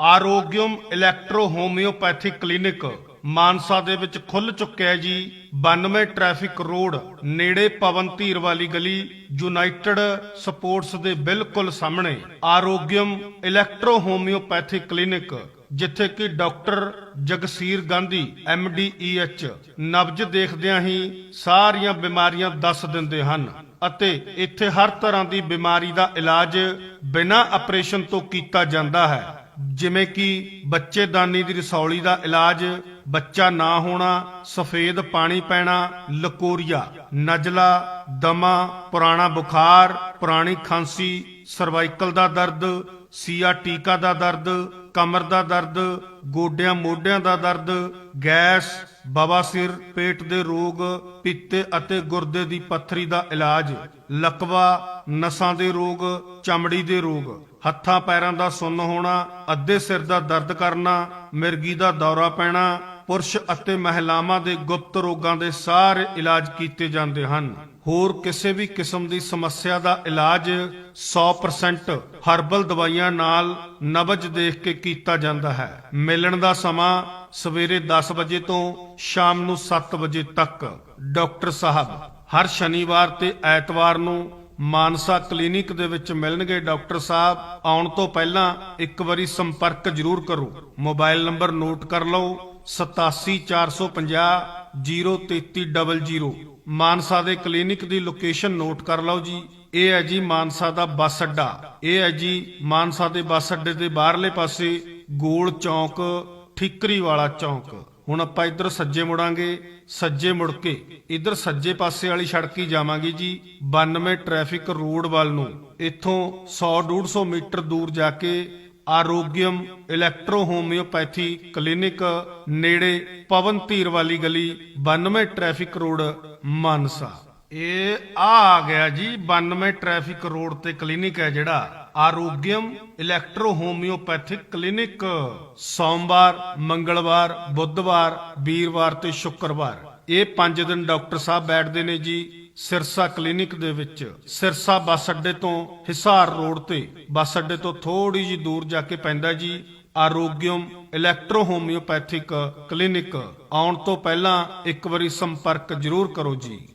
Arogyam electro homeopathic clinic Mansa ਦੇ ਵਿੱਚ ਖੁੱਲ ਚੁੱਕਿਆ ਹੈ ਜੀ। 92 ਟ੍ਰੈਫਿਕ ਰੋਡ ਨੇੜੇ ਪਵਨ ਧੀਰ ਵਾਲੀ ਗਲੀ ਯੂਨਾਈਟਿਡ ਸਪੋਰਟਸ ਦੇ ਬਿਲਕੁਲ ਸਾਹਮਣੇ ਆਰੋਗਿਅਮ ਇਲੈਕਟ੍ਰੋ ਹੋਮਿਓਪੈਥਿਕ ਕਲੀਨਿਕ ਜਿੱਥੇ ਕਿ doctor Jagsir Gandhi M D E H ਨਬਜ ਦੇਖਦਿਆਂ ਹੀ ਸਾਰੀਆਂ ਬਿਮਾਰੀਆਂ ਦੱਸ ਦਿੰਦੇ ਹਨ ਅਤੇ ਇੱਥੇ ਹਰ ਤਰ੍ਹਾਂ ਦੀ ਬਿਮਾਰੀ ਦਾ ਇਲਾਜ ਬਿਨਾਂ ਆਪਰੇਸ਼ਨ ਤੋਂ ਕੀਤਾ ਜਾਂਦਾ ਹੈ। ਜਿਵੇਂ ਕਿ ਬੱਚੇਦਾਨੀ ਦੀ ਰਸੌਲੀ ਦਾ ਇਲਾਜ, ਬੱਚਾ ਨਾ ਹੋਣਾ, ਸਫੇਦ ਪਾਣੀ ਪੈਣਾ, ਲਕੋਰੀਆ, ਨਜਲਾ, ਦਮਾ, ਪੁਰਾਣਾ ਬੁਖਾਰ, ਪੁਰਾਣੀ ਖਾਂਸੀ, ਸਰਵਾਈਕਲ ਦਾ ਦਰਦ, ਸੀਆ ਟੀਕਾ ਦਾ ਦਰਦ ਕਮਰ ਦਾ ਦਰਦ, ਗੋਡਿਆਂ, ਮੋਢਿਆਂ ਦਾ ਦਰਦ, ਗੈਸ ਬਵਾਸੀਰ ਪੇਟ ਦੇ ਰੋਗ, ਪਿੱਤੇ ਅਤੇ ਗੁਰਦੇ ਦੀ ਪੱਥਰੀ ਦਾ ਇਲਾਜ, ਲਕਵਾ, ਨਸਾਂ ਦੇ ਰੋਗ, ਚਮੜੀ ਦੇ ਰੋਗ, ਹੱਥਾਂ ਪੈਰਾਂ ਦਾ ਸੁੰਨ ਹੋਣਾ, ਅੱਧੇ ਸਿਰ ਦਾ ਦਰਦ ਕਰਨਾ, ਮਿਰਗੀ ਦਾ ਦੌਰਾ ਪੈਣਾ, ਪੁਰਸ਼ ਅਤੇ ਮਹਿਲਾਵਾਂ ਦੇ ਗੁਪਤ ਰੋਗਾਂ ਦੇ ਸਾਰੇ ਇਲਾਜ ਕੀਤੇ ਜਾਂਦੇ ਹਨ। ਹੋਰ ਕਿਸੇ ਵੀ ਕਿਸਮ ਦੀ ਸਮੱਸਿਆ ਦਾ ਇਲਾਜ 100% ਹਰਬਲ ਦਵਾਈਆਂ ਨਾਲ ਨਬਜ ਦੇਖ ਕੇ ਕੀਤਾ ਜਾਂਦਾ ਹੈ। ਮਿਲਣ ਦਾ ਸਮਾਂ ਸਵੇਰੇ 10 ਵਜੇ ਤੋਂ ਸ਼ਾਮ ਨੂੰ 7 ਵਜੇ ਤੱਕ। ਡਾਕਟਰ ਸਾਹਿਬ, ਹਰ ਸ਼ਨੀਵਾਰ ਤੇ ਐਤਵਾਰ ਨੂੰ ਮਾਨਸਾ ਕਲੀਨਿਕ ਦੇ ਵਿੱਚ ਮਿਲਣਗੇ ਡਾਕਟਰ ਸਾਹਿਬ। ਆਉਣ ਤੋਂ ਪਹਿਲਾਂ ਇੱਕ ਵਾਰੀ ਸੰਪਰਕ ਜ਼ਰੂਰ ਕਰੋ। ਮੋਬਾਈਲ ਨੰਬਰ ਨੋਟ ਕਰ ਲਓ 87450 03300 ਮਾਨਸਾ ਦੇ ਕਲੀਨਿਕ ਦੀ ਲੋਕੇਸ਼ਨ ਨੋਟ ਕਰ ਲਓ ਜੀ। ਇਹ ਹੈ ਜੀ ਮਾਨਸਾ ਦਾ ਬੱਸ ਅੱਡਾ। ਇਹ ਹੈ ਜੀ ਮਾਨਸਾ ਦੇ ਬੱਸ ਅੱਡੇ ਦੇ ਬਾਹਰਲੇ ਪਾਸੇ ਗੋਲ ਚੌਂਕ, ਠਿਕਰੀ ਵਾਲਾ ਚੌਂਕ। ਹੁਣ ਆਪਾਂ ਇੱਧਰ ਸੱਜੇ ਮੁੜਾਂਗੇ। ਸੱਜੇ ਮੁੜ ਕੇ ਇੱਧਰ ਸੱਜੇ ਪਾਸੇ ਵਾਲੀ ਸੜਕ ਹੀ ਜਾਵਾਂਗੇ ਜੀ। 92 ਟ੍ਰੈਫਿਕ ਰੋਡ ਵੱਲ ਨੂੰ। ਇੱਥੋਂ 100 150 ਮੀਟਰ ਦੂਰ ਜਾ ਕੇ ਆਰੋਗਿਅਮ ਇਲੈਕਟ੍ਰੋ ਹੋਮਿਓਪੈਥੀ ਕਲੀਨਿਕ ਨੇੜੇ ਪਵਨ ਧੀਰ ਵਾਲੀ ਗਲੀ 92 ਟ੍ਰੈਫਿਕ ਰੋਡ ਮਾਨਸਾ। ਇਹ ਆ ਆ ਗਿਆ ਜੀ 92 ਟ੍ਰੈਫਿਕ ਰੋਡ ਤੇ ਕਲੀਨਿਕ ਹੈ ਜਿਹੜਾ। ਆਰੋਗਿਅਮ ਇਲੈਕਟ੍ਰੋ ਹੋਮਿਓਪੈਥਿਕ ਕਲੀਨਿਕ ਸੋਮਵਾਰ, ਮੰਗਲਵਾਰ, ਬੁੱਧਵਾਰ, ਵੀਰਵਾਰ ਤੇ ਸ਼ੁੱਕਰਵਾਰ। ਇਹ 5 ਦਿਨ ਡਾਕਟਰ ਸਾਹਿਬ ਬੈਠਦੇ ਨੇ ਜੀ। ਸਿਰਸਾ ਕਲੀਨਿਕ ਦੇ ਵਿੱਚ, ਸਿਰਸਾ ਬੱਸ ਅੱਡੇ ਤੋਂ ਹਿਸਾਰ ਰੋਡ ਤੇ, ਬੱਸ ਅੱਡੇ ਤੋਂ ਥੋੜੀ ਜੀ ਦੂਰ ਜਾ ਕੇ ਪੈਂਦਾ ਜੀ ਆਰੋਗਿਯਮ ਇਲੈਕਟ੍ਰੋ ਹੋਮਿਓਪੈਥਿਕ ਕਲੀਨਿਕ। ਆਉਣ ਤੋਂ ਪਹਿਲਾਂ ਇੱਕ ਵਾਰੀ ਸੰਪਰਕ ਜ਼ਰੂਰ ਕਰੋ ਜੀ।